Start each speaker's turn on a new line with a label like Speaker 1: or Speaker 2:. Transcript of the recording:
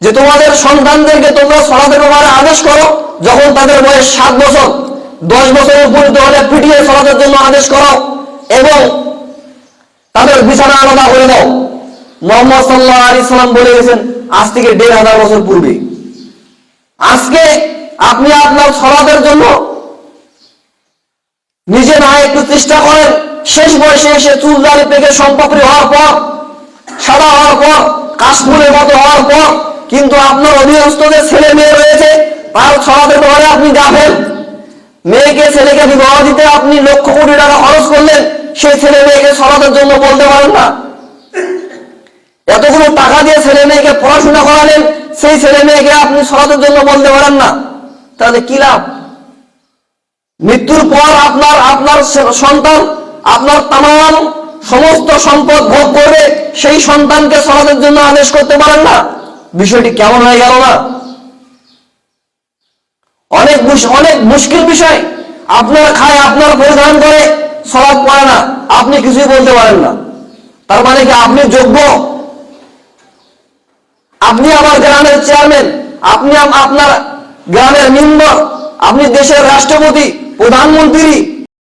Speaker 1: যে তোমাদের সন্তানদেরকে তোমরা আদেশ করো, যখন তাদের বয়স সাত বছর, দশ উপনীত হলে পিটিয়ে জন্য আদেশ করো এবং তাদের বিছানা আলাদা করে দাও। মোহাম্মদ সাল্লাহ আলী সাল্লাম বলে গেছেন, আজ থেকে দেড় হাজার বছর পূর্বে। আজকে আপনি আপনার সলাতের জন্য নিজে না একটু চেষ্টা করেন। শেষ বয়সে এসে চুল দাড়ি পেকে সম্পাপড়ি হওয়ার পর, সাদা হওয়ার পর, কাশফুলের মতো হওয়ার পর, কিন্তু আপনার অধীনস্থ যে ছেলে মেয়ে রয়েছে, তার সলাতের ব্যাপারে আপনি যাবেন মেয়েকে, ছেলেকে বিবাহ দিতে আপনি লক্ষ কোটি টাকা খরচ করলেন, সেই ছেলে মেয়েকে সলাতের জন্য বলতে পারেন না। এতগুলো টাকা দিয়ে ছেলে মেয়েকে পড়াশোনা করালেন, সেই ছেলে মেয়েকে আপনি সলাতের জন্য বলতে পারেন না। তাহলে কি লাভ? মৃত্যুর পর আপনার আপনার সন্তান, আপনার তাম সমস্ত সম্পদ ভোগ করবে, সেই সন্তানকে সলাতের জন্য আদেশ করতে পারেন না? বিষয়টি কেমন হয়ে গেল না? অনেক অনেক মুশকিল বিষয়। আপনার খায়, আপনার পরিধান করে সলাপ পড়ে না। আপনি কিছুই বলতে পারেন না। তার মানে কি আপনি যোগ্য? আপনি আমার গ্রামের চেয়ারম্যান আপনি আপনার গ্রামের মেম্বার আপনি দেশের রাষ্ট্রপতি প্রধানমন্ত্রী